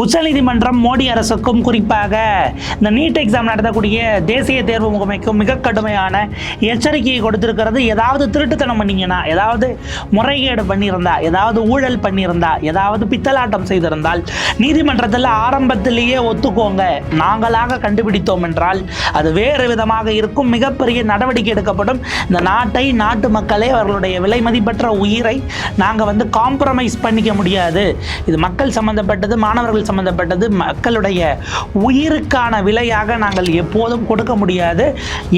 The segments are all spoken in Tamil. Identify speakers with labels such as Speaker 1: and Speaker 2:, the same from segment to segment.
Speaker 1: உச்சநீதிமன்றம் மோடி அரசுக்கும் குறிப்பாக இந்த நீட் எக்ஸாம் நடத்தக்கூடிய தேசிய தேர்வு முகமைக்கும் மிக கடுமையான எச்சரிக்கையை கொடுத்திருக்கிறது. ஏதாவது திருட்டுத்தனம் பண்ணீங்கன்னா ஏதாவது முறைகேடு பண்ணியிருந்தா? ஏதாவது ஊழல் பண்ணியிருந்தா? ஏதாவது பித்தலாட்டம் செய்திருந்தால் நீதிமன்றத்தில் ஆரம்பத்திலேயே ஒத்துக்கோங்க. நாங்களாக கண்டுபிடித்தோம் என்றால் அது வேறு விதமாக இருக்கும். மிகப்பெரிய நடவடிக்கை எடுக்கப்படும். இந்த நாட்டை நாட்டு மக்களே அவர்களுடைய விலை மதிப்பற்ற உயிரை நாங்கள் வந்து காம்ப்ரமைஸ் பண்ணிக்க முடியாது. இது மக்கள் சம்பந்தப்பட்டது மாணவர்கள் சம்பந்தப்பட்டது. மக்களுடைய உயிருக்கான விலையாக நாங்கள் எப்போதும் கொடுக்க முடியாது.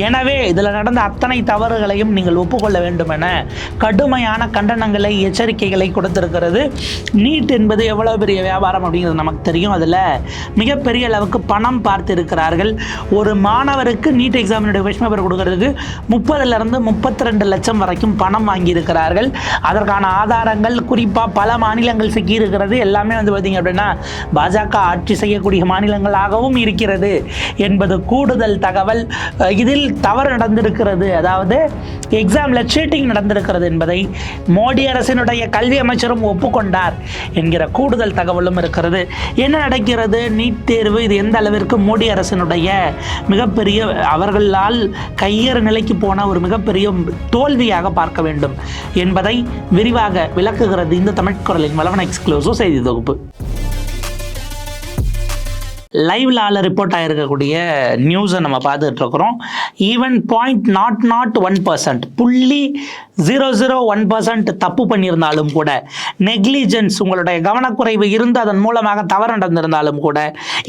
Speaker 1: எனவே இதில் நடந்த அத்தனை தவறுகளையும் நீங்கள் ஒப்புக்கொள்ள வேண்டும் என கடுமையான கண்டனங்களை எச்சரிக்கைகளை கொடுத்திருக்கிறது. நீட் என்பது எவ்வளோ பெரிய வியாபாரம் அப்படிங்கிறது நமக்கு தெரியும். அதில் மிகப்பெரிய அளவுக்கு பணம் பார்த்திருக்கிறார்கள். ஒரு மாணவருக்கு நீட் எக்ஸாமினுடைய கொஸ்டின் பேப்பர் கொடுக்கறதுக்கு முப்பதுலேருந்து முப்பத்தி ரெண்டு லட்சம் வரைக்கும் பணம் வாங்கியிருக்கிறார்கள். அதற்கான ஆதாரங்கள் குறிப்பாக பல மாநிலங்கள் சிக்கியிருக்கிறது. எல்லாமே வந்து பார்த்தீங்க அப்படின்னா பாஜக ஆட்சி செய்யக்கூடிய மாநிலங்களாகவும் இருக்கிறது என்பது கூடுதல் தகவல். இதில் தவறு நடந்திருக்கிறது. அதாவது எக்ஸாமில் சீட்டிங் நடந்திருக்கிறது என்பதை மோடி அரசினுடைய கல்வி அமைச்சரும் ஒப்புக்கொண்டார் என்கிற கூடுதல் தகவலும் இருக்கிறது. என்ன நடக்கிறது? நீட் தேர்வு இது எந்த அளவிற்கு மோடி அரசினுடைய மிகப்பெரிய அவர்களால் கையேறு நிலைக்கு போன ஒரு மிகப்பெரிய தோல்வியாக பார்க்க வேண்டும் என்பதை விரிவாக விளக்குகிறது இந்த தமிழ் குரலின் வளவன எக்ஸ்க்ளூசிவ் செய்தி தொகுப்பு. லைவ்ல ரிப்போர்ட் ஆகிருக்கக்கூடிய நியூஸை நம்ம பார்த்துட்டு இருக்கிறோம். Even point naught naught one percent புள்ளி ஜீரோ ஜீரோ ஒன் பர்சன்ட் தப்பு பண்ணியிருந்தாலும் கூட நெக்லிஜென்ஸ் உங்களுடைய கவனக்குறைவு இருந்து அதன் மூலமாக தவறு நடந்திருந்தாலும் கூட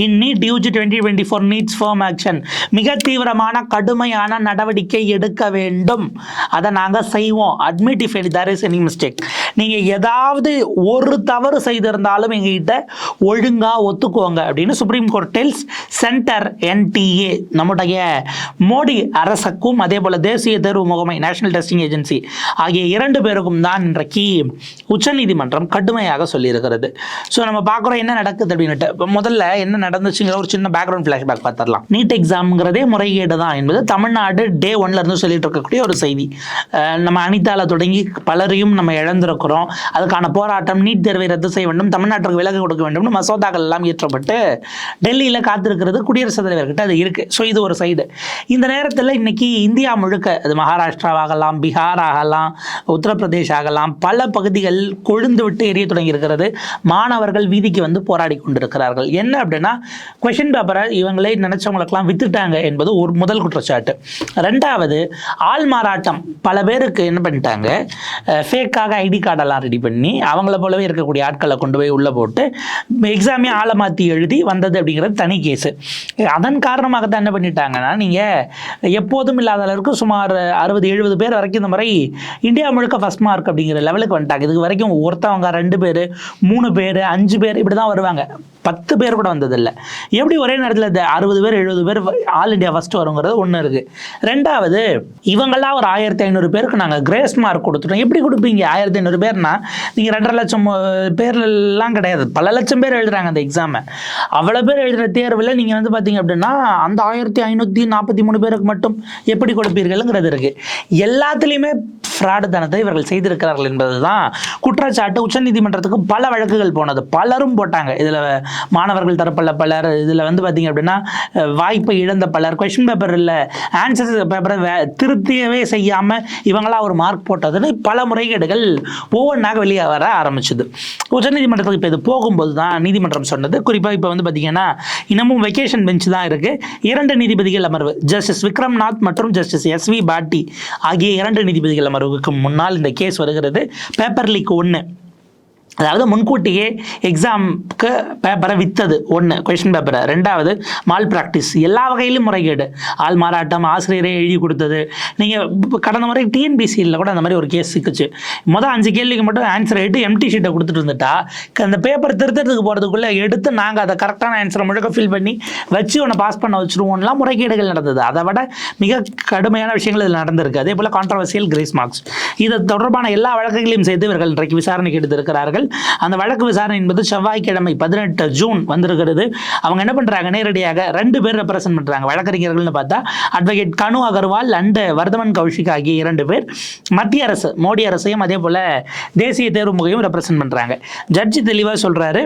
Speaker 1: in NEET UG twenty twenty four needs firm action மிக தீவிரமான கடுமையான நடவடிக்கை எடுக்க வேண்டும். அதை நாங்கள் செய்வோம். Admit if any there is any mistake நீங்கள் ஏதாவது ஒரு தவறு செய்திருந்தாலும் எங்ககிட்ட ஒழுங்காக ஒத்துக்குவோங்க அப்படின்னு Supreme Court tells Centre NTA நம்முடைய மோடி அரசுக்கும் அதே போல் தேசிய தேர்வு முகமை நேஷனல் டெஸ்டிங் ஏஜென்சி ஆகிய இரண்டு பேருக்கும் தான் இன்றைக்கு உச்சநீதிமன்றம் கடுமையாக சொல்லியிருக்கிறது. ஸோ நம்ம பார்க்குறோம் என்ன நடக்குது அப்படின்னுட்டு. இப்போ முதல்ல என்ன நடந்துச்சுங்கிற ஒரு சின்ன பேக்ரவுண்ட் ஃப்ளாஷ்பேக் பார்த்துடலாம். நீட் எக்ஸாம்ங்கிறதே முறைகேடு தான் என்பது தமிழ்நாடு டே ஒன்ல இருந்து சொல்லிட்டு இருக்கக்கூடிய ஒரு செய்தி. நம்ம அனிதாவில் தொடங்கி பலரையும் நம்ம இழந்திருக்கிறோம். அதுக்கான போராட்டம் நீட் தேர்வை ரத்து செய்ய வேண்டும் தமிழ்நாட்டுக்கு விலகு கொடுக்க வேண்டும் மசோதாக்கள் எல்லாம் இயற்றப்பட்டு டெல்லியில் காத்திருக்கிறது குடியரசுத் தலைவர்கிட்ட அது இருக்குது ஸோ இது ஒரு சைடு இந்த நேரத்தில் இன்னைக்கு இந்தியா முழுக்க அது மகாராஷ்டிராவாகலாம் பீகார் ஆகலாம் உத்தரப்பிரதேஷ் ஆகலாம் பல பகுதிகள் கொழுந்து விட்டு எரிய தொடங்கி இருக்கிறது மாணவர்கள் வீதிக்கு வந்து போராடி கொண்டிருக்கிறார்கள். என்ன அப்படின்னா கொஷின் பேப்பரை இவங்களே நினைச்சவங்களுக்கெல்லாம் வித்துட்டாங்க என்பது ஒரு முதல் குற்றச்சாட்டு. ரெண்டாவது ஆள் மாறாட்டம். பல பேருக்கு என்ன பண்ணிட்டாங்க ஃபேக்காக ஐடி கார்டெல்லாம் ரெடி பண்ணி அவங்கள போலவே இருக்கக்கூடிய ஆட்களை கொண்டு போய் உள்ளே போட்டு எக்ஸாமே ஆளை மாற்றி எழுதி வந்தது அப்படிங்கிறது தனி கேஸு அதன் காரணமாக தான் என்ன பண்ணிட்டாங்கன்னா நீங்கள் எப்போதும் இல்லாத அளவுக்கு சுமார் அறுபது எழுபது பேர் வரைக்கும் இந்த முறை இந்தியா முழுக்க ஃபஸ்ட் மார்க் அப்படிங்கிற லெவலுக்கு வந்துட்டாங்க. இதுக்கு வரைக்கும் ஒருத்தவங்க ரெண்டு பேர் மூணு பேர் அஞ்சு பேர் இப்படி தான் வருவாங்க. பத்து பேர் கூட வந்ததில்லை. எப்படி ஒரே நேரத்தில் இந்த அறுபது பேர் எழுபது பேர் ஆல் இந்தியா ஃபஸ்ட்டு வருங்கிறது ஒன்று இருக்குது ரெண்டாவது இவங்கெல்லாம் ஒரு ஆயிரத்தி ஐநூறு பேருக்கு நாங்கள் கிரேஸ் மார்க் கொடுத்துட்டோம். எப்படி கொடுப்பீங்க? ஆயிரத்தி ஐநூறு பேர்னா நீங்கள் ரெண்டரை லட்சம் பேர்லாம் கிடையாது. பல லட்சம் பேர் எழுதுறாங்க அந்த எக்ஸாமை அவ்வளோ பேர் எழுதுகிற தேர்வில் நீங்கள் வந்து பார்த்தீங்க அப்படின்னா அந்த ஆயிரத்தி ஐநூற்றி நாற்பத்தி மூணு பேருக்கு மட்டும் எப்படி கொடுப்பீர்கள்ங்கிறது இருக்குது எல்லாத்துலேயுமே ஃப்ராடு தனத்தை இவர்கள் செய்திருக்கிறார்கள் என்பது தான் குற்றச்சாட்டு. உச்சநீதிமன்றத்துக்கு பல வழக்குகள் போனது. பலரும் போட்டாங்க. இதில் மாணவர்கள் தரப்பல பலர் இதில் வந்து பார்த்திங்க அப்படின்னா வாய்ப்பை இழந்த பலர் கொஷின் பேப்பர் இல்லை ஆன்சர்ஸ் பேப்பரை வே திருத்தியவே செய்யாமல் இவங்களாம் ஒரு மார்க் போட்டதுன்னு பல முறைகேடுகள் ஒவ்வொன்றாக வெளியே வர ஆரம்பிச்சது. உச்சநீதிமன்றத்துக்கு இப்போ இது போகும்போது தான் நீதிமன்றம் சொன்னது. குறிப்பாக இப்போ வந்து பார்த்தீங்கன்னா இன்னமும் வெக்கேஷன் பெஞ்ச் தான் இருக்குது இரண்டு நீதிபதிகள் அமர்வு ஜஸ்டிஸ் விக்ரம்நாத் மற்றும் ஜஸ்டிஸ் எஸ் வி பாட்டி ஆகிய இரண்டு நீதிபதிகள் அமர்வுக்கு முன்னால் இந்த கேஸ் வருகிறது. பேப்பர் லீக் ஒன்று அதாவது முன்கூட்டியே எக்ஸாம்க்கு பேப்பரை வித்தது. ஒன்று கொஷின் பேப்பரை ரெண்டாவது மால் ப்ராக்டிஸ் எல்லா வகையிலும் முறைகேடு. ஆள் மாறாட்டம் ஆசிரியரே எழுதி கொடுத்தது. நீங்கள் கடந்த முறை டிஎன்பிசியில் கூட அந்த மாதிரி ஒரு கேஸ் சிக்குச்சு. மொதல் அஞ்சு கேள்விக்கு மட்டும் ஆன்சர் எடுத்து எம்டி ஷீட்டை கொடுத்துட்டு இருந்துட்டா அந்த பேப்பர் திருத்தறதுக்கு போகிறதுக்குள்ளே எடுத்து நாங்கள் அதை கரெக்டான ஆன்சரை முழுக்க ஃபில் பண்ணி வச்சு உன்னை பாஸ் பண்ண வச்சுருவோம்லாம் முறைகேடுகள் நடந்தது. அதை விட மிக கடுமையான விஷயங்கள் இதில் நடந்திருக்கு. அதே போல் கான்ட்ரவர்சியல் கிரேஸ் மார்க்ஸ் இது தொடர்பான எல்லா வழக்குகளையும் சேர்த்து இவர்கள் இன்றைக்கு விசாரணைக்கு எடுத்திருக்கிறார்கள். அந்த வழக்கு விசாரணை என்பது செவ்வாய்க்கிழமை பதினெட்டு ஜூன் வந்திருக்கிறது. அவங்க என்ன பண்றாங்க? நேரடியாக ரெண்டு பேர் ரெப்ரசன்ட் பண்றாங்க. வழக்கறிஞர்கள்னு பார்த்தா அட்வொகேட் கனு அகர்வால் அண்ட் வர்தமன் கௌஷிக் ஆகிய இரண்டு பேர். மத்திய அரசு மோடி அரசையும் அதே போல தேசிய தேர்வு முகையும் ரெப்ரசன்ட் பண்றாங்க. ஜட்ஜி தெளிவாக சொல்றாரு.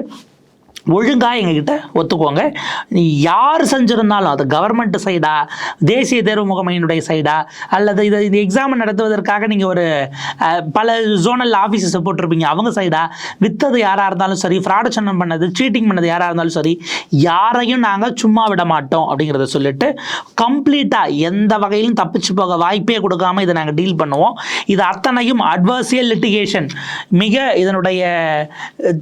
Speaker 1: ஒழுங்காக எங்ககிட்ட ஒத்துக்கோங்க. நீ யார் செஞ்சுருந்தாலும் அது கவர்மெண்ட் சைடா தேசிய தேர்வு முகமையினுடைய சைடா அல்லது இது இந்த எக்ஸாம் நடத்துவதற்காக நீங்கள் ஒரு பல ஜோனல் ஆஃபீஸஸ் போட்டிருப்பீங்க அவங்க சைடா வித்தது யாராக இருந்தாலும் சரி ஃப்ராடச்சனம் பண்ணது சீட்டிங் பண்ணது யாராக இருந்தாலும் சரி யாரையும் நாங்கள் சும்மா விட மாட்டோம் அப்படிங்கிறத சொல்லிட்டு கம்ப்ளீட்டாக எந்த வகையிலும் தப்பிச்சு போக வாய்ப்பே கொடுக்காம இதை நாங்கள் டீல் பண்ணுவோம். இது அத்தனையும் அட்வர்சியல் லிட்டிகேஷன் மிக இதனுடைய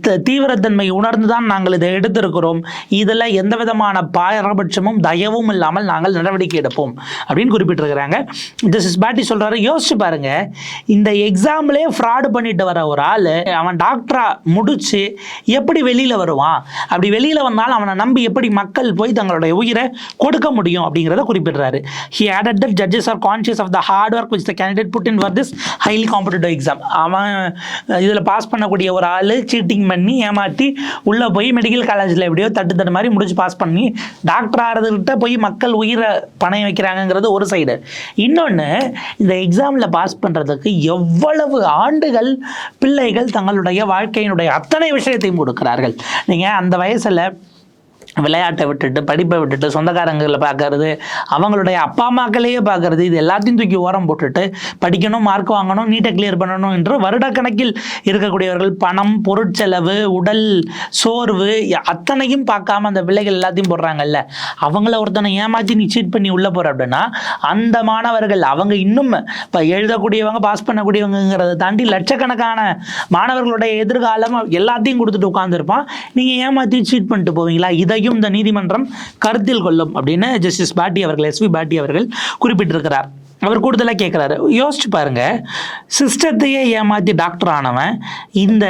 Speaker 1: த- தீவிரத்தன்மை உணர்ந்து தான் நாங்கள் இதை எடுத்திருக்கிறோம். இதில் எந்த விதமான பாரபட்சமும் தயவும் இல்லாமல் நாங்கள் நடவடிக்கை எடுப்போம். அப்படின்னு குறிப்பிட்டிருக்கிறாங்க. ஜஸ்டிஸ் பாட்டி சொல்றாரு யோசிச்சு பாருங்க. இந்த எக்ஸாம்லே ஃப்ராடு பண்ணிட்டு வர ஒரு ஆள் அவன் டாக்டரா முடிச்சு எப்படி வெளியில் வருவான்? அப்படி வெளியில் வந்தாலும் அவனை நம்பி எப்படி மக்கள் போய் தங்களுடைய உயிரை கொடுக்க முடியும் அப்படிங்கிறத குறிப்பிடுறாரு. He added that judges are conscious of the hard work which the candidate put in for this highly competitive exam அவன் இதில் பாஸ் பண்ணக்கூடிய ஒரு ஆள் சீட்டிங் பண்ணி ஏமாற்றி உள்ளே போய் மெடிக்கல் காலேஜில் எப்படியோ தட்டு தட்டு மாதிரி முடிச்சு பாஸ் பண்ணி டாக்டர் ஆகிறதுக்கிட்ட போய் மக்கள் உயிரை பணம் வைக்கிறாங்கங்கிறது ஒரு சைடு இன்னொன்று இந்த எக்ஸாமில் பாஸ் பண்ணுறதுக்கு எவ்வளவு ஆண்டுகள் பிள்ளைகள் தங்களுடைய வாழ்க்கையினுடைய அத்தனை விஷயத்தையும் கொடுக்கிறார்கள். நீங்கள் அந்த வயசில் விளையாட்டை விட்டுட்டு படிப்பை விட்டுட்டு சொந்தக்காரங்களை பார்க்கறது அவங்களுடைய அப்பா அம்மாக்களையே பார்க்கறது இது எல்லாத்தையும் தூக்கி ஓரம் போட்டுட்டு படிக்கணும் மார்க் வாங்கணும் நீட்டை கிளியர் பண்ணணும் என்று வருடக்கணக்கில் இருக்கக்கூடியவர்கள் பணம் பொருட்செலவு உடல் சோர்வு அத்தனையும் பார்க்காம அந்த பிள்ளைகள் எல்லாத்தையும் போடுறாங்கல்ல. அவங்கள ஒருத்தனை ஏமாற்றி நீ சீட் பண்ணி உள்ளே போகிற அப்படின்னா அந்த மாணவர்கள் அவங்க இன்னும் இப்போ எழுதக்கூடியவங்க பாஸ் பண்ணக்கூடியவங்கிறத தாண்டி லட்சக்கணக்கான மாணவர்களுடைய எதிர்காலம் எல்லாத்தையும் கொடுத்துட்டு உட்காந்துருப்பான் நீங்கள் ஏமாற்றி சீட் பண்ணிட்டு போவீங்களா? இதை இதையும் இந்த நீதிமன்றம் கருத்தில் கொள்ளும் அப்படின்னு ஜஸ்டிஸ் பாட்டி அவர்கள் எஸ் வி பாட்டி அவர்கள் குறிப்பிட்டிருக்கிறார். அவர் கூடுதலாக கேட்குறாரு யோசிச்சு பாருங்க. சிஸ்டத்தையே ஏமாற்றி டாக்டர் ஆனவன் இந்த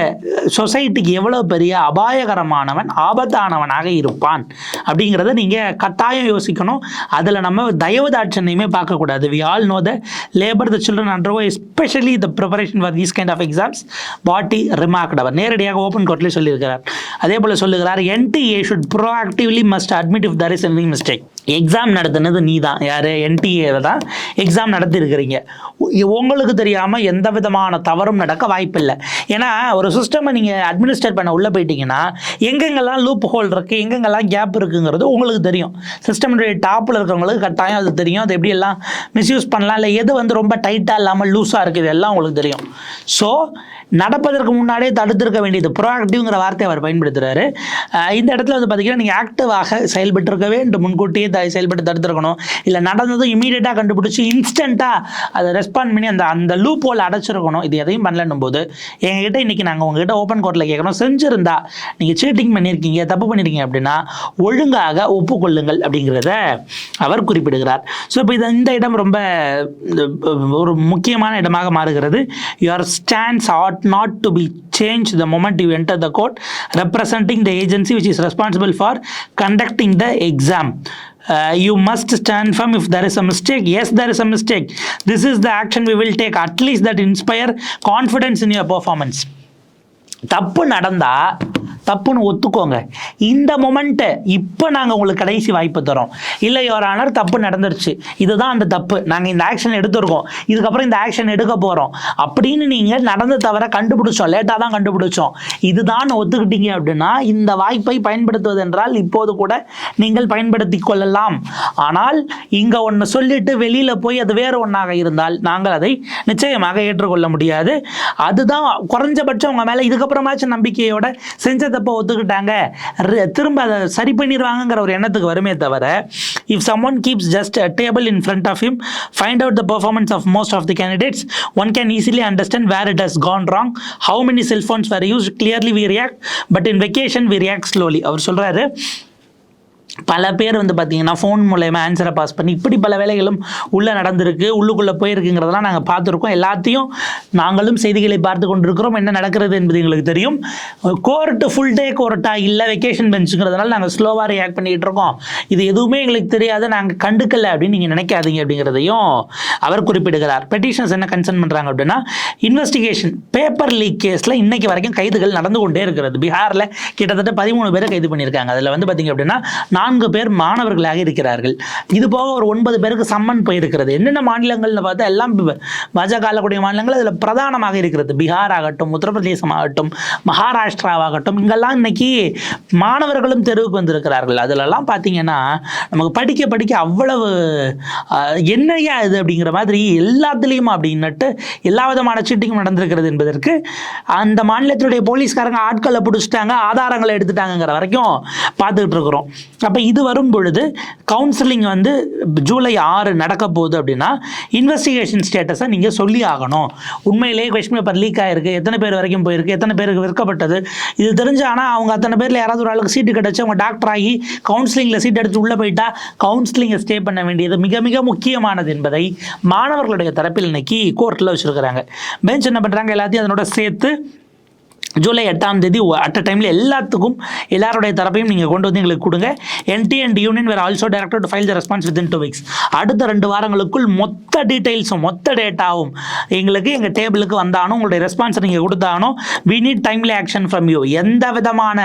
Speaker 1: சொசைட்டிக்கு எவ்வளோ பெரிய அபாயகரமானவன் ஆபத்தானவனாக இருப்பான் அப்படிங்கிறத நீங்கள் கட்டாயம் யோசிக்கணும். அதில் நம்ம தயவு தாட்சணையுமே பார்க்கக்கூடாது we all know the labour the children undergo especially the preparation for these kind of exams பாட்டி ரிமார்க்ட் அவர் நேரடியாக ஓப்பன் கோர்ட்லேயே சொல்லியிருக்கிறார். அதே போல் சொல்லுகிறார் NTA should proactively must admit if there is any mistake exam நடத்துனது நீ தான் யார் என்டிஏவை தான். எக்ஸாம் நடத்திருக்கிறீங்க. உங்களுக்கு தெரியாமல் எந்த விதமான தவறும் நடக்க வாய்ப்பில்லை. ஏன்னா ஒரு சிஸ்டமை நீங்கள் அட்மினிஸ்டர் பண்ண உள்ளே போயிட்டீங்கன்னா எங்கெங்கெல்லாம் லூப் ஹோல் இருக்குது எங்கெங்கெல்லாம் கேப் இருக்குங்கிறது உங்களுக்கு தெரியும். சிஸ்டமுடைய டாப்பில் இருக்கிறவங்களுக்கு கட்டாயம் அது தெரியும். அது எப்படி எல்லாம் மிஸ்யூஸ் பண்ணலாம் இல்லை எது வந்து ரொம்ப டைட்டாக இல்லாமல் லூஸாக இருக்குது எல்லாம் உங்களுக்கு தெரியும். ஸோ நடப்பதற்கு முன்னாடியே தடுத்திருக்க வேண்டியது ப்ரோஆக்டிவ்ங்கிற வார்த்தையை அவர் பயன்படுத்துகிறாரு இந்த இடத்துல வந்து பார்த்தீங்கன்னா நீங்கள் ஆக்டிவாக செயல்பட்டிருக்க வேண்டும். முன்கூட்டியே த செயல்பட்டு தடுத்திருக்கணும். இல்லை நடந்ததும் இமீடியட்டாக கண்டுபிடிச்சி இன்ஸ்டண்ட்டாக அதை ரெஸ்பாண்ட் பண்ணி அந்த அந்த லூப் ஹோல் அடைச்சிருக்கணும். இது எதையும் பண்ணலன்னும் போது எங்ககிட்ட இன்றைக்கி நாங்கள் உங்ககிட்ட ஓப்பன் கோர்ட்டில் கேட்குறோம். செஞ்சுருந்தா நீங்கள் சீட்டிங் பண்ணியிருக்கீங்க தப்பு பண்ணியிருக்கீங்க அப்படின்னா ஒழுங்காக ஒப்புக்கொள்ளுங்கள் அப்படிங்கிறத அவர் குறிப்பிடுகிறார். ஸோ இப்போ இது இந்த இடம் ரொம்ப ஒரு முக்கியமான இடமாக மாறுகிறது. Your stance ought not to be change the moment you enter the court representing the agency which is responsible for conducting the exam you must stand firm if there is a mistake yes there is a mistake this is the action we will take at least that inspire confidence in your performance தப்பு நடந்தா தப்புன்னு ஒத்துக்கோங்க. இந்த மொமெண்ட்டை இப்போ நாங்கள் உங்களுக்கு கடைசி வாய்ப்பு தரோம் இல்லை யோர் ஆனர் தப்பு நடந்துருச்சு. இதுதான் அந்த தப்பு. நாங்கள் இந்த ஆக்ஷன் எடுத்திருக்கோம். இதுக்கப்புறம் இந்த ஆக்ஷன் எடுக்க போகிறோம் அப்படின்னு நீங்கள் நடந்த தவிர கண்டுபிடிச்சோம். லேட்டாக தான் கண்டுபிடிச்சோம். இதுதான் ஒத்துக்கிட்டீங்க அப்படின்னா இந்த வாய்ப்பை பயன்படுத்துவது என்றால் இப்போது கூட நீங்கள் பயன்படுத்தி கொள்ளலாம். ஆனால் இங்கே ஒன்று சொல்லிட்டு வெளியில் போய் அது வேறு ஒன்றாக இருந்தால் நாங்கள் அதை நிச்சயமாக ஏற்றுக்கொள்ள முடியாது. அதுதான் குறைஞ்சபட்சம் உங்கள் மேலே. இதுக்கப்புறமாச்சும் நம்பிக்கையோட செஞ்சது தப்பை ஒத்துக்கிட்டாங்க திரும்ப அதை சரி பண்ணிடுவாங்கங்கிற ஒரு எண்ணத்துக்கு வருமே தவிர if someone keeps just a table in front of him find out the performance of most of the candidates one can easily understand where it has gone wrong how many cellphones were use clearly we react but in vacation we react slowly அவர் சொல்கிறாரு பல பேர் வந்து பார்த்தீங்கன்னா ஃபோன் மூலயமா ஆன்சரை பாஸ் பண்ணி இப்படி பல வேலைகளும் உள்ளே நடந்திருக்கு உள்ளுக்குள்ளே போயிருக்குங்கிறதெல்லாம் நாங்கள் பார்த்துருக்கோம். எல்லாத்தையும் நாங்களும் செய்திகளை பார்த்து கொண்டிருக்கிறோம். என்ன நடக்கிறது என்பது எங்களுக்கு தெரியும். கோர்ட்டு ஃபுல் டே கோர்ட்டா இல்லை வெக்கேஷன் பெஞ்சுங்கிறதுனால நாங்கள் ஸ்லோவாக ரியாக்ட் பண்ணிகிட்டு இருக்கோம். இது எதுவுமே எங்களுக்கு தெரியாது. நாங்கள் கண்டுக்கலை அப்படின்னு நீங்கள் நினைக்காதீங்க அப்படிங்கிறதையும் அவர் குறிப்பிடுகிறார். பெட்டிஷன்ஸ் என்ன கன்சர்ன் பண்ணுறாங்க அப்படின்னா இன்வெஸ்டிகேஷன் பேப்பர் லீக் கேஸில் இன்னைக்கு வரைக்கும் கைதுகள் நடந்து கொண்டே இருக்கிறது. பீகாரில் கிட்டத்தட்ட பதிமூணு பேரை கைது பண்ணியிருக்காங்க. அதில் வந்து பார்த்தீங்க அப்படின்னா நான்கு பேர் மாணவர்களாக இருக்கிறார்கள். இது போக ஒரு ஒன்பது பேருக்கு சம்மன் போயிருக்கிறது. என்னென்ன மாநிலங்கள்னு பார்த்தா எல்லாம் பாஜக ஆளக்கூடிய மாநிலங்கள் அதில் பிரதானமாக இருக்கிறது. பீகார் ஆகட்டும் உத்தரப்பிரதேசம் ஆகட்டும் மகாராஷ்டிராவாகட்டும் இங்கெல்லாம் இன்னைக்கு மாணவர்களும் தெருவுக்கு வந்திருக்கிறார்கள். அதிலெல்லாம் பார்த்தீங்கன்னா நமக்கு படிக்க படிக்க அவ்வளவு என்னையா இது அப்படிங்கிற மாதிரி எல்லாத்துலேயும் அப்படின்னுட்டு எல்லா விதமான சீட்டிங்கும் நடந்திருக்கிறது என்பதற்கு அந்த மாநிலத்தினுடைய போலீஸ்காரங்க ஆட்களை பிடிச்சிட்டாங்க ஆதாரங்களை எடுத்துட்டாங்கங்கிற வரைக்கும் பார்த்துக்கிட்டு இருக்கிறோம். அப்போ இது வரும் பொழுது கவுன்சிலிங் வந்து ஜூலை ஆறு நடக்க போகுது அப்படின்னா இன்வெஸ்டிகேஷன் ஸ்டேட்டஸை நீங்கள் சொல்லி ஆகணும். உண்மையிலேயே கொஸ்டின் பேப்பர் லீக் ஆயிருக்கு. எத்தனை பேர் வரைக்கும் போயிருக்கு? எத்தனை பேருக்கு விற்கப்பட்டது? இது தெரிஞ்சு ஆனால் அவங்க அத்தனை பேரில் யாராவது ஒரு ஆளுக்கு சீட்டு கிடச்சி அவங்க டாக்டர் ஆகி கவுன்சிலிங்கில் சீட் எடுத்து உள்ளே போயிட்டா கவுன்சிலிங்கை ஸ்டே பண்ண வேண்டியது மிக மிக முக்கியமானது என்பதை மாணவர்களுடைய தரப்பில் இன்னைக்கு கோர்ட்டில் வச்சுருக்கிறாங்க. பெஞ்ச் என்ன பண்ணுறாங்க எல்லாத்தையும் அதனோட சேர்த்து ஜூலை எட்டாம் தேதி அட் அ டைமில் எல்லாத்துக்கும் எல்லாருடைய தரப்பையும் நீங்கள் கொண்டு வந்து எங்களுக்கு கொடுங்க. NTA and Union were also directed to file the response within two weeks அடுத்த ரெண்டு வாரங்களுக்குள் மொத்த டீட்டெயில்ஸும் மொத்த டேட்டாவும் எங்களுக்கு எங்கள் டேபிளுக்கு வந்தாலும் உங்களுடைய ரெஸ்பான்ஸை நீங்கள் கொடுத்தானோ we need timely action from you எந்த விதமான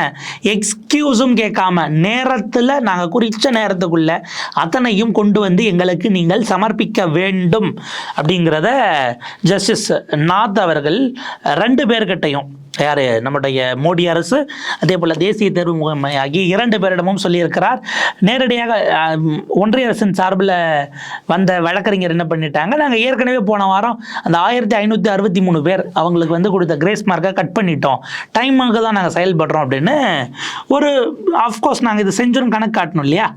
Speaker 1: எக்ஸ்கியூஸும் கேட்காம நேரத்தில் நாங்கள் குறித்த நேரத்துக்குள்ள அத்தனையும் கொண்டு வந்து எங்களுக்கு நீங்கள் சமர்ப்பிக்க வேண்டும். அப்படிங்கிறத ஜஸ்டிஸ் நாத் அவர்கள் ரெண்டு பேர்கிட்டையும் யார்? நம்முடைய மோடி அரசு அதே போல் தேசிய தேர்வு முகமை ஆகிய இரண்டு பேரிடமும் சொல்லியிருக்கிறார். நேரடியாக ஒன்றிய அரசின் சார்பில் வந்த வழக்கறிஞர் என்ன பண்ணிட்டாங்க? நாங்கள் ஏற்கனவே போன வாரம் அந்த ஆயிரத்தி ஐநூற்றி அறுபத்தி மூணு பேர் அவங்களுக்கு வந்து கொடுத்த கிரேஸ் மார்க்கை கட் பண்ணிட்டோம். டைமுக்கு தான் நாங்கள் செயல்படுறோம் அப்படின்னு ஒரு ஆஃப்கோர்ஸ் நாங்கள் இது செஞ்சோன்னு கணக்கு காட்டணும் இல்லையா?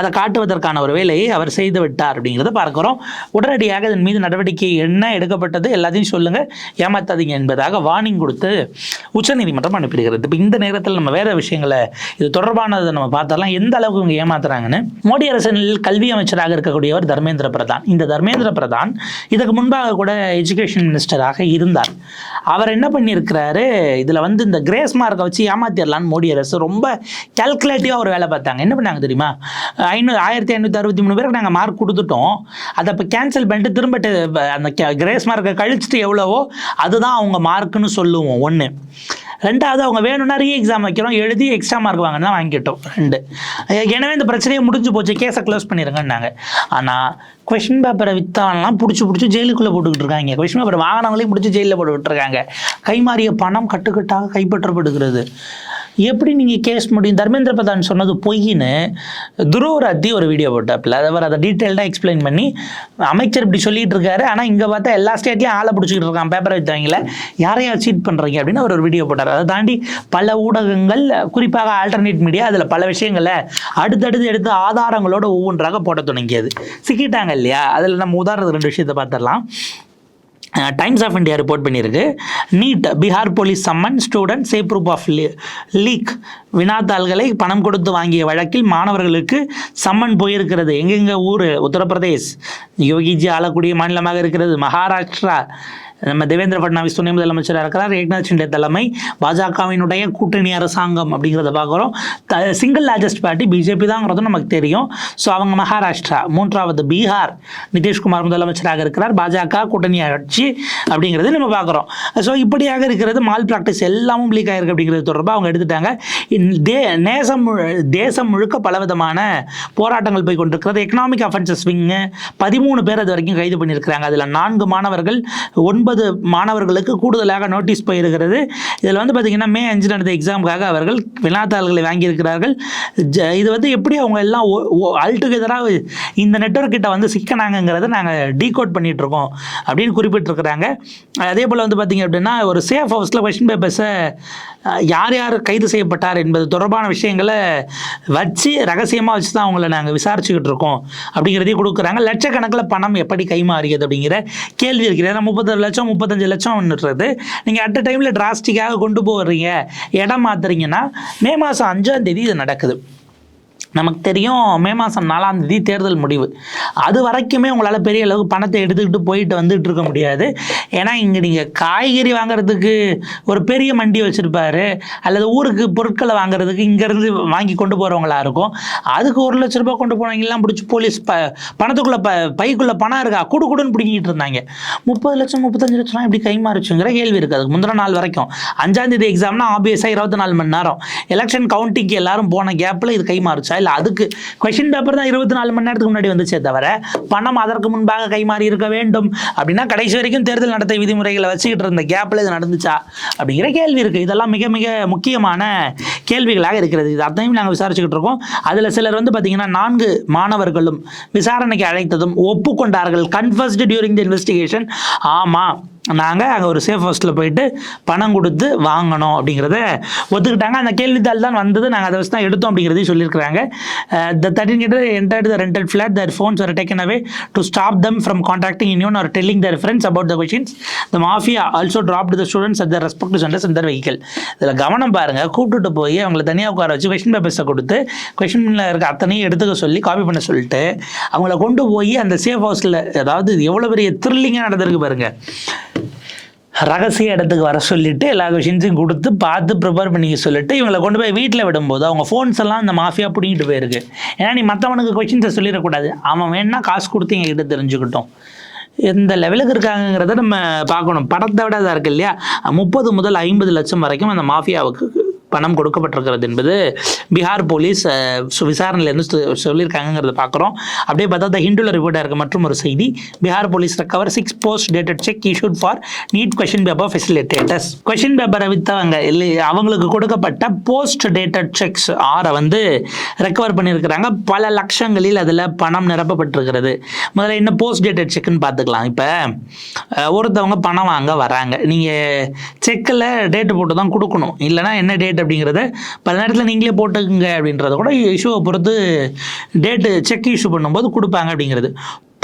Speaker 1: அதை காட்டுவதற்கான ஒரு வேலையை அவர் செய்து விட்டார் அப்படிங்கிறத பார்க்குறோம். உடனடியாக இதன் மீது நடவடிக்கை என்ன எடுக்கப்பட்டது எல்லாத்தையும் சொல்லுங்கள் ஏமாத்தாதீங்க என்பதாக வார்னிங் கொடுத்து உச்சநீதிமன்றம் அனுப்பிடுகிறது இப்போ இந்த நேரத்தில் நம்ம வேற விஷயங்களை இது தொடர்பானதை நம்ம பார்த்தாலாம் எந்த அளவுக்கு இவங்க ஏமாத்துறாங்கன்னு மோடி அரசில் கல்வி அமைச்சராக இருக்கக்கூடியவர் தர்மேந்திர பிரதான். இந்த தர்மேந்திர பிரதான் இதுக்கு முன்பாக கூட எஜுகேஷன் மினிஸ்டராக இருந்தார். அவர் என்ன பண்ணியிருக்கிறாரு இதில் வந்து இந்த கிரேஸ் மார்க்கை வச்சு ஏமாத்திடலான்னு மோடி அரசு ரொம்ப கால்குலேட்டிவாக ஒரு வேலை பார்த்தாங்க. என்ன பண்ணாங்க தெரியுமா? ஐநூறு ஆயிரத்தி ஐநூற்றி அறுபத்தி மூணு பேருக்கு நாங்கள் மார்க் கொடுத்துட்டோம். அதை இப்போ கேன்சல் பண்ணிட்டு திரும்ப அந்த கிரேஸ் மார்க்கை கழிச்சிட்டு எவ்வளவோ அதுதான் அவங்க மார்க்குன்னு சொல்லுவோம். ஒன்று ரெண்டாவது அவங்க வேணும்னா ரீ எக்ஸாம் வைக்கிறோம். எழுதி எக்ஸ்ட்ரா மார்க் வாங்க தான் வாங்கிட்டோம். ரெண்டு. எனவே இந்த பிரச்சனையே முடிஞ்சு போச்சு. கேஸை க்ளோஸ் பண்ணிடுங்கன்னாங்க ஆனால் கொஷின் பேப்பரை வித்தாலாம் பிடிச்சி பிடிச்சி ஜெயிலுக்குள்ளே போட்டுக்கிட்டு இருக்காங்க. கொஷின் பேப்பர் வாங்கினவங்களையும் பிடிச்சி ஜெயிலில் போட்டுக்கிட்டு இருக்காங்க. கைமாறிய பணம் கட்டுக்கட்டாக கைப்பற்றப்படுகிறது. எப்படி நீங்கள் கேஸ் முடியும்? தர்மேந்திர பிரதான் சொன்னது பொய்ன்னு துருவரத்தி ஒரு வீடியோ போட்டாப்புல. அவர் அதை டீட்டெயில்டாக எக்ஸ்பிளைன் பண்ணி அமைச்சர் இப்படி சொல்லிட்டு இருக்காரு. ஆனால் இங்கே பார்த்தா எல்லா ஸ்டேட்லேயும் ஆளை பிடிச்சிக்கிட்டு இருக்கான். பேப்பரை வைத்தவங்கள. யாரையா சீட் பண்ணுறீங்க அப்படின்னு அவர் ஒரு வீடியோ போட்டார். அதை தாண்டி பல ஊடகங்கள் குறிப்பாக ஆல்டர்னேட் மீடியா அதில் பல விஷயங்களை அடுத்தடுத்து எடுத்து ஆதாரங்களோட ஒவ்வொன்றாக போட தொடங்கியது. சிக்கிட்டாங்க இல்லையா? அதில் நம்ம உதாரணத்துக்கு ரெண்டு விஷயத்தை பார்த்துடலாம். டைம்ஸ் ஆஃப் இந்தியா ரிப்போர்ட் பண்ணியிருக்கு. NEET Bihar police summon student safe proof of leak வினாத்தாள்களை பணம் கொடுத்து வாங்கிய வழக்கில் மாணவர்களுக்கு சம்மன் போயிருக்கிறது. எங்கெங்க ஊர்? உத்தரப்பிரதேஷ். யோகிஜி ஆளக்கூடிய மாநிலமாக இருக்கிறது. மகாராஷ்டிரா. நம்ம தேவேந்திர ஃபட்னாவிஸ் துணை முதலமைச்சராக இருக்கிறார். ஏக்நாத் ஷிண்டே தலைமை பாஜகவினுடைய கூட்டணி அரசாங்கம் அப்படிங்கிறத பார்க்குறோம். The single largest party BJP தாங்கிறதும் நமக்கு தெரியும். ஸோ அவங்க மகாராஷ்டிரா மூன்றாவது பீகார் நிதிஷ்குமார் முதலமைச்சராக இருக்கிறார். பாஜக கூட்டணி ஆட்சி அப்படிங்கிறது நம்ம பார்க்குறோம். ஸோ இப்படியாக இருக்கிறது மால் ப்ராக்டிஸ் எல்லாமும் லீக் ஆகிருக்கு அப்படிங்கிறது தொடர்பாக அவங்க எடுத்துட்டாங்க. தே நேசம் முழு- தேசம் முழுக்க பலவிதமான போராட்டங்கள் போய் கொண்டிருக்கிறது. எக்கனாமிக் அஃபென்சஸ் விங்கு பதிமூணு பேர் அது வரைக்கும் கைது பண்ணியிருக்கிறாங்க. அதில் நான்கு மாணவர்கள் ஒன்பது மாணவர்களுக்கு கூடுதலாக நோட்டீஸ் போயிருக்கிறது. இதில் வந்து பார்த்திங்கன்னா மே அஞ்சு நடந்த எக்ஸாமுக்காக அவர்கள் வினாத்தாள்களை வாங்கியிருக்கிறார்கள். ஜ- இது வந்து எப்படி அவங்க எல்லாம் அல்டுகெதராக இந்த நெட்வொர்க் கிட்ட வந்து சிக்கனாங்கிறத நாங்கள் டீகோட் பண்ணிகிட்ருக்கோம் இருக்கோம் அப்படின்னு குறிப்பிட்டிருக்கிறாங்க. அதே போல் வந்து பார்த்திங்க அப்படின்னா ஒரு சேஃப் ஹவுஸில் கொஷின் பேப்பர்ஸை யார் யார் கைது செய்யப்பட்டார் என்பது தொடர்பான விஷயங்களை வச்சு ரகசியமாக வச்சு தான் அவங்கள நாங்கள் விசாரிச்சுக்கிட்டு இருக்கோம் அப்படிங்கிறதையும் கொடுக்குறாங்க. லட்சக்கணக்கில் பணம் எப்படி கைமாறியது அப்படிங்கிற கேள்வி இருக்கிறது ஏன்னா லட்சம் முப்பத்தஞ்சு லட்சம்ன்றது நீங்கள் அட் அ டைமில் டிராஸ்டிக்காக கொண்டு போடுறீங்க இடம் மாத்துறீங்கன்னா மே மாதம் அஞ்சாம் தேதி இது நடக்குது. நமக்கு தெரியும் மே மாதம் நாலாம் தேதி தேர்தல் முடிவு. அது வரைக்குமே உங்களால் பெரிய அளவுக்கு பணத்தை எடுத்துக்கிட்டு போயிட்டு வந்துட்டு இருக்க முடியாது. ஏன்னா இங்கே நீங்கள் காய்கறி வாங்குறதுக்கு ஒரு பெரிய மண்டி வச்சுருப்பாரு. அல்லது ஊருக்கு பொருட்களை வாங்குறதுக்கு இங்கேருந்து வாங்கி கொண்டு போகிறவங்களா இருக்கும். அதுக்கு ஒரு லட்ச ரூபாய் கொண்டு போனவங்கலாம் பிடிச்சி போலீஸ் ப பணத்துக்குள்ளே ப பைக்குள்ளே பணம் இருக்கா? குடு குடுன்னு பிடிக்கிட்டு இருந்தாங்க. முப்பது லட்சம் முப்பத்தஞ்சு லட்சம்லாம் எப்படி கைமாறுச்சுங்கிற கேள்வி இருக்குது அதுக்கு முந்தின நாள் வரைக்கும். அஞ்சாம் தேதி எக்ஸாம்னா ஆபியஸாக இருபத்தி நாலு மணி நேரம். எலெக்ஷன் கவுண்டிங்க்கு எல்லாரும் போன கேப்பில் இது கைமாறுச்சா? இல்லை அதுக்கு கொஷின் பேப்பர் தான் இருபத்தி நாலு மணி நேரத்துக்கு முன்னாடி வந்துச்சே தவிர பணம் அதற்கு முன்பாக கைமாறி இருக்க வேண்டும் அப்படின்னா கடைசி வரைக்கும் தேர்தல் நடத்தை விதிமுறைகளை வச்சுக்கிட்டு இருந்த கேப்பில் இது நடந்துச்சா அப்படிங்கிற கேள்வி இருக்குது இதெல்லாம் மிக மிக முக்கியமான கேள்விகளாக இருக்கிறது. இது அதையும் நாங்கள் விசாரிச்சுக்கிட்டு இருக்கோம். அதில் சிலர் வந்து பார்த்தீங்கன்னா நான்கு மாணவர்களும் விசாரணைக்கு அழைத்ததும் ஒப்புக்கொண்டார்கள். கன்ஃபர்ஸ்டு டியூரிங் தி இன்வெஸ்டிகேஷன் ஆமாம் நாங்கள் அங்கே ஒரு சேஃப் ஹவுஸில் போயிட்டு பணம் கொடுத்து வாங்கணும் அப்படிங்கிறத ஒத்துக்கிட்டாங்க. அந்த கேள்வித்தாள் தான் வந்தது. நாங்கள் அதை வச்சு தான் எடுத்தோம் அப்படிங்கிறதையும் சொல்லியிருக்கிறாங்க. The thirteen cater entered the rental flat their phones are taken away to stop them from contacting anyone or telling their friends about the questions the mafia also drop the students at the respect centres இந்த வெஹிக்கல் இதில் கவனம் பாருங்கள் கூப்பிட்டுட்டு போய் அவங்கள தனியாக உட்கார வச்சு கொஷின் பேப்பர்ஸை கொடுத்து கொஷினில் இருக்க அத்தனையும் எடுத்துக்க சொல்லி காப்பி பண்ண சொல்லிட்டு அவங்கள கொண்டு போய் அந்த சேஃப் ஹவுஸில் அதாவது இது எவ்வளோ பெரிய த்ரில்லிங்காக நடந்திருக்கு பாருங்கள் ரகசிய இடத்துக்கு வர சொல்லிட்டு எல்லா கொஷின்ஸையும் கொடுத்து பார்த்து ப்ரிப்பேர் பண்ணிக்க சொல்லிட்டு இவங்களை கொண்டு போய் வீட்டில் விடும்போது அவங்க ஃபோன்ஸ் எல்லாம் அந்த மாஃபியா பிடிங்கிட்டு போயிருக்கு. ஏன்னா நீ மற்றவனுக்கு கொஷின்ஸை சொல்லிடக்கூடாது. அவன் வேணா காசு கொடுத்து எங்ககிட்ட தெரிஞ்சுக்கிட்டோம். எந்த லெவலுக்கு இருக்காங்கங்கிறத நம்ம பார்க்கணும். படத்தை விட இதாக இருக்கு இல்லையா? முப்பது முதல் ஐம்பது லட்சம் வரைக்கும் அந்த மாஃபியாவுக்கு பணம் கொடுக்கப்பட்டிருக்கிறது என்பது பீகார் போலீஸ் சு- விசாரணையிலேருந்து சொல்லியிருக்காங்கிறத சொல்லியிருக்காங்கங்கிறத பார்க்குறோம். அப்படியே பார்த்தா த ஹிண்டுல ரிப்போர்ட்டாக இருக்க மற்றும் ஒரு செய்தி. Bihar police recover six post dated cheque issued for NEET question paper facilitators question பேப்பரை விற்றவங்க இல்லை அவங்களுக்கு கொடுக்கப்பட்ட போஸ்ட் டேட்டட் செக்ஸ் ஆரை வந்து ரெக்கவர் பண்ணியிருக்கிறாங்க. பல லட்சங்களில் அதில் பணம் நிரப்பப்பட்டிருக்கிறது. முதல்ல என்ன போஸ்ட் டேட்டட் செக்குன்னு பார்த்துக்கலாம். இப்போ ஒருத்தவங்க பணம் வாங்க வராங்க. நீங்கள் செக்கில் டேட்டு போட்டு தான் கொடுக்கணும். இல்லைனா என்ன டேட் அப்படிங்கிறத பல நேரத்தில் நீங்களே போட்டுக்குங்க அப்படின்றத கூட இஷ்யூவை பொறுத்து டேட்டு செக் இஷ்யூ பண்ணும்போது கொடுப்பாங்க அப்படிங்கிறது.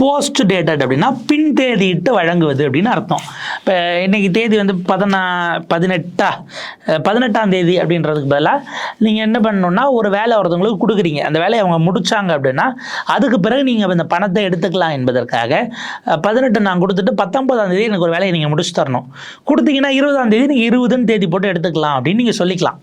Speaker 1: போஸ்ட் டேட்டட் அப்படின்னா பின் தேதியிட்டு வழங்குவது அப்படின்னு அர்த்தம். இப்போ இன்றைக்கி தேதி வந்து பதினா பதினெட்டா பதினெட்டாம் தேதி அப்படின்றதுக்கு பதிலாக நீங்கள் என்ன பண்ணணும்னா ஒரு வேலை ஒருத்தவங்களுக்கு கொடுக்குறீங்க. அந்த வேலையை அவங்க முடிச்சாங்க அப்படின்னா அதுக்கு பிறகு நீங்கள் இந்த பணத்தை எடுத்துக்கலாம் என்பதற்காக பதினெட்டு நான் கொடுத்துட்டு பத்தொன்பதாம் தேதி எனக்கு ஒரு வேலையை நீங்கள் முடிச்சு தரணும். கொடுத்தீங்கன்னா இருபதாம் தேதி நீங்கள் இருபதுன்னு தேதி போட்டு எடுத்துக்கலாம் அப்படின்னு நீங்கள் சொல்லிக்கலாம்.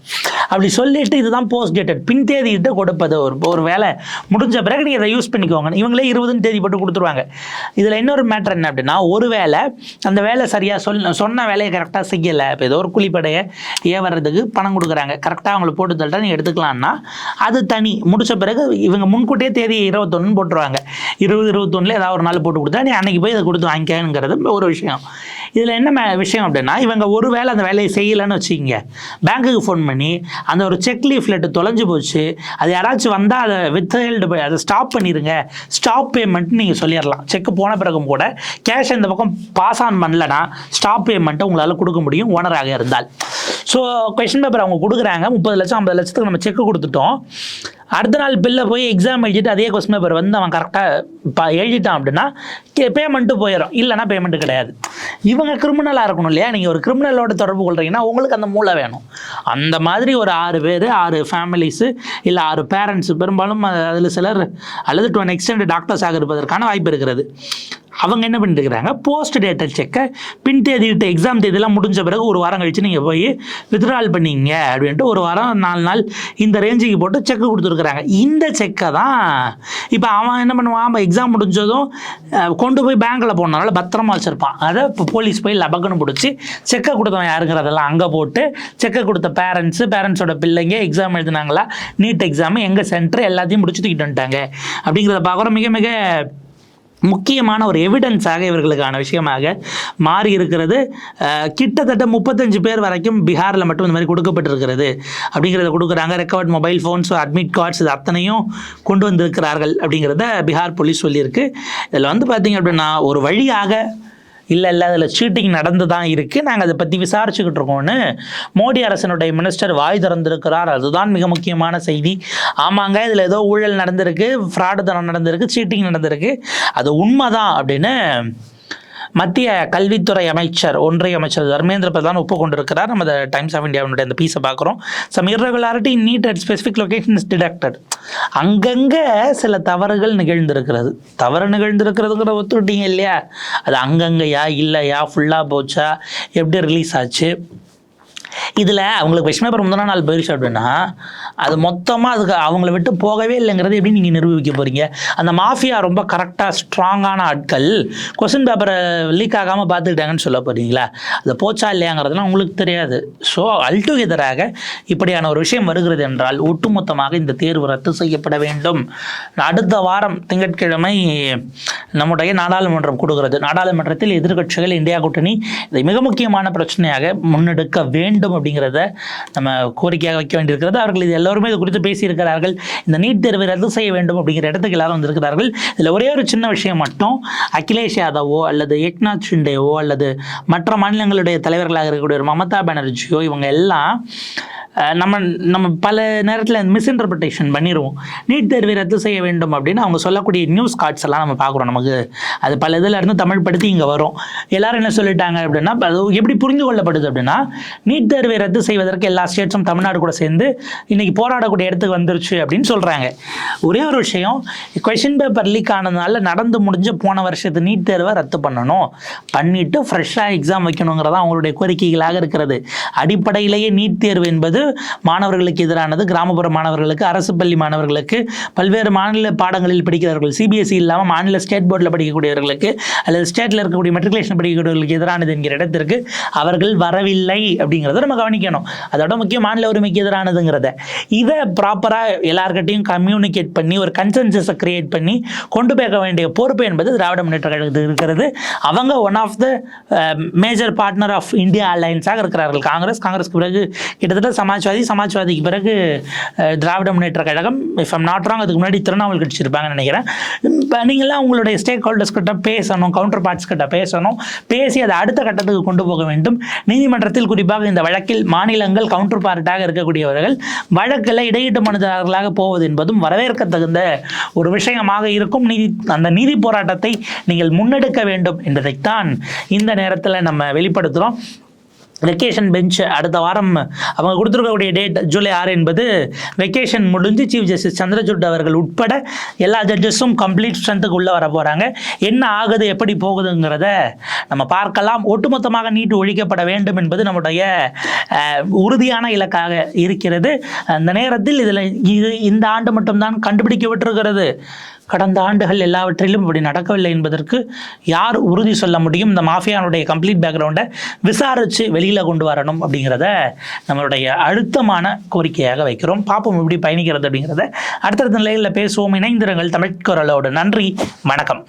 Speaker 1: அப்படி சொல்லிட்டு இதுதான் போஸ்ட் டேட்டட் பின் தேதியிட்டு கொடுப்பது. ஒரு ஒரு வேலை முடிஞ்ச பிறகு நீங்கள் இதை யூஸ் பண்ணிக்கோங்க. இவங்களே இருபதுன்னு தேதி போட்டு கொடுத்துருவாங்க. இதில் இன்னொரு மேட்டர் என்ன அப்படின்னா ஒரு வேலை அந்த வேலை சரியாக சொல் சொன்ன வேலையை கரெக்டாக செய்யலை. இப்போ ஏதோ ஒரு குழிப்படையை ஏவறதுக்கு பணம் கொடுக்குறாங்க. கரெக்டாக அவங்களுக்கு போட்டு தள்ளிட்டா நீங்கள் எடுத்துக்கலாம்னா அது தனி. முடிச்ச பிறகு இவங்க முன்கூட்டியே தேதி இருபத்தொன்னு போட்டுருவாங்க. இருபது இருபத்தொன்னில் ஏதாவது ஒரு நாள் போட்டு கொடுத்தா நீ அன்னைக்கு போய் இதை கொடுத்து வாங்கிக்கங்கிறது ஒரு விஷயம். இதில் என்ன மே- விஷயம் அப்படின்னா இவங்க ஒரு வேளை அந்த வேலையை செய்யலைன்னு வச்சுக்கிங்க. பேங்க்குக்கு ஃபோன் பண்ணி அந்த ஒரு செக் லீஃப்லெட்டு தொலைஞ்சு போச்சு. அது யாராச்சும் வந்தால் அதை வித்ஹெல்டு போய் அதை ஸ்டாப் பண்ணிடுங்க ஸ்டாப் பேமெண்ட்னு நீங்கள் சொல்லிடலாம். செக் போன பிறகும் கூட கேஷ் இந்த பக்கம் பாஸ் ஆன் பண்ணலன்னா ஸ்டாப் பேமெண்ட்டை உங்களால் கொடுக்க முடியும். ஓனராக இருந்தால். ஸோ கொஷின் பேப்பர் அவங்க கொடுக்குறாங்க. முப்பது லட்சம் ஐம்பது லட்சத்துக்கு நம்ம செக் கொடுத்துட்டோம். அடுத்த நாள் பில்லை போய் எக்ஸாம் எழுதிட்டு அதே கொஸ்டின் பேப்பர் வந்து அவன் கரெக்டாக எழுதிட்டான் அப்படின்னா பேமெண்ட்டு போயிடும் இல்லைன்னா பேமெண்ட்டு கிடையாது. இவங்க கிரிமினலாக இருக்கணும் இல்லையா? நீங்கள் ஒரு கிரிமினலோட தொடர்பு கொள்றீங்கன்னா உங்களுக்கு அந்த மூளை வேணும். அந்த மாதிரி ஒரு ஆறு பேர் ஆறு ஃபேமிலிஸு இல்லை ஆறு பேரண்ட்ஸு பெரும்பாலும் அதில் சிலர் அல்லது டு அன் எக்ஸ்டெண்ட் டாக்டர்ஸ் ஆக இருப்பதற்கான வாய்ப்பு இருக்கிறது. அவங்க என்ன பண்ணிட்டு இருக்கிறாங்க போஸ்ட் டேட்டல் செக்கை பின் தேதிட்டு எக்ஸாம் தேதியெல்லாம் முடிஞ்ச பிறகு ஒரு வாரம் கழித்து நீங்கள் போய் வித்ட்ரால் பண்ணிங்க அப்படின்ட்டு ஒரு வாரம் நாலு நாள் இந்த ரேஞ்சுக்கு போட்டு செக்கு கொடுத்துருக்குறாங்க. இந்த செக்கை தான் இப்போ அவன் என்ன பண்ணுவான்? எக்ஸாம் முடிஞ்சதும் கொண்டு போய் பேங்க்கில் போனனால பத்திரமா வச்சுருப்பான். அதை இப்போ போலீஸ் போய் லபக்குன்னு பிடிச்சி செக்கை கொடுத்தவன் யாருங்கிறதெல்லாம் அங்கே போட்டு செக்கை கொடுத்த பேரண்ட்ஸு பேரண்ட்ஸோட பிள்ளைங்க எக்ஸாம் எழுதினாங்களா? நீட் எக்ஸாம் எங்கள் சென்டர் எல்லாத்தையும் முடிச்சு தூக்கிட்டு வந்துட்டாங்க. அப்படிங்கிறத பார்க்குறோம். மிக மிக முக்கியமான ஒரு எவிடன்ஸாக இவர்களுக்கான விஷயமாக மாறி இருக்கிறது. கிட்டத்தட்ட முப்பத்தஞ்சு பேர் வரைக்கும் பீகாரில் மட்டும் இந்த மாதிரி கொடுக்கப்பட்டிருக்கிறது. அப்படிங்கிறத கொடுக்குறாங்க. Recovered mobile phones admit cards இது அத்தனையும் கொண்டு வந்திருக்கிறார்கள் அப்படிங்கிறத பீகார் போலீஸ் சொல்லியிருக்கு. இதில் வந்து பார்த்தீங்க அப்படின்னா ஒரு வழியாக இல்லை இல்லை அதில் சீட்டிங் நடந்து தான் இருக்குது நாங்கள் அதை பற்றி விசாரிச்சுக்கிட்டு இருக்கோம்னு மோடி அரசனுடைய மினிஸ்டர் வாய் திறந்திருக்கிறார். அதுதான் மிக முக்கியமான செய்தி. ஆமாங்க இதில் ஏதோ ஊழல் நடந்திருக்கு ஃப்ராடு தனம் நடந்திருக்கு சீட்டிங் நடந்திருக்கு. அது உண்மைதான் அப்படின்னு மத்திய கல்வித்துறை அமைச்சர் ஒன்றிய அமைச்சர் தர்மேந்திர பிரதான் ஒப்புக்கொண்டிருக்கிறார். நம்ம டைம்ஸ் ஆஃப் இந்தியாவினுடைய அந்த பீஸை பார்க்குறோம். Some irregularity NEET at specific locations detected அங்கங்கே சில தவறுகள் நிகழ்ந்திருக்கிறது. தவறு நிகழ்ந்திருக்கிறதுங்கிற ஒத்துட்டீங்க இல்லையா? அது அங்கங்கேயா இல்லையா? ஃபுல்லாக போச்சா? எப்படி ரிலீஸ் ஆச்சு? இதில் அவங்களுக்கு கொஸ்டின் பேப்பர் முந்தின நாள் போயிடுச்சு அப்படின்னா அது மொத்தமாக அதுக்கு அவங்கள விட்டு போகவே இல்லைங்கிறது எப்படி நீங்கள் நிரூபிக்க போகிறீங்க அந்த மாஃபியா ரொம்ப கரெக்டாக ஸ்ட்ராங்கான ஆட்கள் கொஸ்டின் பேப்பரை லீக் ஆகாமல் பார்த்துக்கிட்டாங்கன்னு சொல்ல போகிறீங்களா அது போச்சா இல்லையாங்கிறதுலாம் உங்களுக்கு தெரியாது. ஸோ அல்டுகெதராக இப்படியான ஒரு விஷயம் வருகிறது என்றால் ஒட்டுமொத்தமாக இந்த தேர்வு ரத்து செய்யப்பட வேண்டும். அடுத்த வாரம் திங்கட்கிழமை நம்முடைய நாடாளுமன்றம் கொடுக்கிறது. நாடாளுமன்றத்தில் எதிர்க்கட்சிகள் இந்தியா கூட்டணி இதை மிக முக்கியமான பிரச்சனையாக முன்னெடுக்க வேண்டும். அப்படிங்கிறத நம்ம கோரிக்கையாக வைக்க வேண்டியிருக்கிறது. அவர்கள் இது எல்லோருமே இது குறித்து பேசியிருக்கிறார்கள். இந்த நீட் தேர்வை ரத்து செய்ய வேண்டும் அப்படிங்கிற இடத்துக்கு எல்லாரும் வந்திருக்கிறார்கள். இதில் ஒரே ஒரு சின்ன விஷயம் மட்டும் அகிலேஷ் யாதவோ அல்லது ஏக்நாத் ஷிண்டேவோ அல்லது மற்ற மாநிலங்களுடைய தலைவர்களாக இருக்கக்கூடிய ஒரு மமதா பானர்ஜியோ இவங்க எல்லாம் நம்ம நம்ம பல நேரத்தில் மிஸ்இன்டர்பிரிட்டேஷன் பண்ணிடுவோம் நீட் தேர்வை ரத்து செய்ய வேண்டும் அப்படின்னு அவங்க சொல்லக்கூடிய நியூஸ் கார்ட்ஸ் எல்லாம் நம்ம பார்க்குறோம். நமக்கு அது பல இதில் இருந்து தமிழ் படுத்தி இங்கே வரும். எல்லாரும் என்ன சொல்லிட்டாங்க அப்படின்னா அது எப்படி புரிந்து கொள்ளப்படுது அப்படின்னா நீட் தேர்வை ரத்து செய்வதற்கு எல்லா ஸ்டேட்ஸும் தமிழ்நாடு கூட சேர்ந்து இன்றைக்கி போராடக்கூடிய இடத்துக்கு வந்துருச்சு அப்படின்னு சொல்கிறாங்க ஒரே ஒரு விஷயம் கொஷின் பேப்பர் லீக் ஆனதுனால நடந்து முடிஞ்ச போன வருஷத்து நீட் தேர்வை ரத்து பண்ணணும். பண்ணிவிட்டு ஃப்ரெஷ்ஷாக எக்ஸாம் வைக்கணுங்கிறதா அவங்களுடைய கோரிக்கைகளாக இருக்கிறது. அடிப்படையிலேயே நீட் தேர்வு என்பது மாணவர்களுக்கு எதிரானது. கிராமப்புற மாணவர்களுக்கு அரசு பள்ளி மாணவர்களுக்கு பல்வேறு மாநில பாடங்களில் படிக்கிறவர்கள் சிபிஎஸ்சி இல்லாமல் மாநில ஸ்டேட் போர்டில் படிக்கக்கூடியவர்களுக்கு அல்லது ஸ்டேட்டில் இருக்கக்கூடிய மெட்ரிகுலேஷன் படிக்கக்கூடியவர்களுக்கு எதிரானது என்கிற இடத்திற்கு அவர்கள் வரவில்லை அப்படிங்கிறத நம்ம கவனிக்கணும். அதோட முக்கியம் மாநில உரிமைக்கு எதிரானதுங்கிறத. இதை ப்ராப்பராக எல்லார்கிட்டையும் கம்யூனிகேட் பண்ணி ஒரு கன்சென்சஸை கிரியேட் பண்ணி கொண்டு போக வேண்டிய பொறுப்பு என்பது திராவிட முன்னேற்ற கழகத்துக்கு இருக்கிறது. அவங்க one of the major partner of India அலையன்ஸாக இருக்கிறார்கள். காங்கிரஸ் காங்கிரஸ்க்கு பிறகு கிட்டத்தட்ட சமாஜ்வாதி சமாஜ்வாதிக்கு பிறகு Dravida Munnetra Kazhagam if I'm not wrong அதுக்கு முன்னாடி திருநாவல் கட்சிருப்பாங்கன்னு நினைக்கிறேன். இப்போ நீங்களாம் உங்களுடைய ஸ்டேக் ஹோல்டர்ஸ் கிட்ட பேசணும் கவுண்டர் பார்ட்ஸ் கிட்ட பேசணும் பேசி அதை அடுத்த கட்டத்துக்கு கொண்டு போக வேண்டும். நீதிமன்றத்தில் குறிப்பாக இந்த வழக்கில் மாநிலங்கள் கவுண்டர் பார்ட்டாக இருக்கக்கூடியவர்கள் வழக்கில் இடையீட்டு மனிதர்களாக போவது என்பதும் வரவேற்க தகுந்த ஒரு விஷயமாக இருக்கும். நீதி அந்த நீதி போராட்டத்தை நீங்கள் முன்னெடுக்க வேண்டும் என்பதைத்தான் இந்த நேரத்தில் நம்ம வெளிப்படுத்துகிறோம் வெக்கேஷன் பெஞ்ச் அடுத்த வாரம் அவங்க கொடுத்துருக்கக்கூடிய டேட் ஜூலை ஆறு என்பது வெக்கேஷன் முடிஞ்சு சீஃப் ஜஸ்டிஸ் சந்திரசூட் அவர்கள் உட்பட எல்லா ஜட்ஜஸும் கம்ப்ளீட் ஸ்ட்ரென்த்துக்கு உள்ளே வர போகிறாங்க என்ன ஆகுது எப்படி போகுதுங்கிறத நம்ம பார்க்கலாம். ஒட்டுமொத்தமாக நீட்டு ஒழிக்கப்பட வேண்டும் என்பது நம்முடைய உறுதியான இலக்காக இருக்கிறது. அந்த நேரத்தில் இதில் இது இந்த ஆண்டு மட்டும்தான் கண்டுபிடிக்கப்பட்டிருக்கிறது. கடந்த ஆண்டுகள் எல்லாவற்றிலும் இப்படி நடக்கவில்லை என்பதற்கு யார் உறுதி சொல்ல முடியும்? இந்த மாஃபியானுடைய கம்ப்ளீட் பேக்ரவுண்டை விசாரித்து வெளியில் கொண்டு வரணும் அப்படிங்கிறத நம்மளுடைய அழுத்தமான கோரிக்கையாக வைக்கிறோம். பார்ப்போம் எப்படி பயணிக்கிறது அப்படிங்கிறத. அடுத்தடுத்த நிலையில் பேசுவோம். இணைந்திரங்கள் தமிழ்குரலோடு நன்றி. வணக்கம்.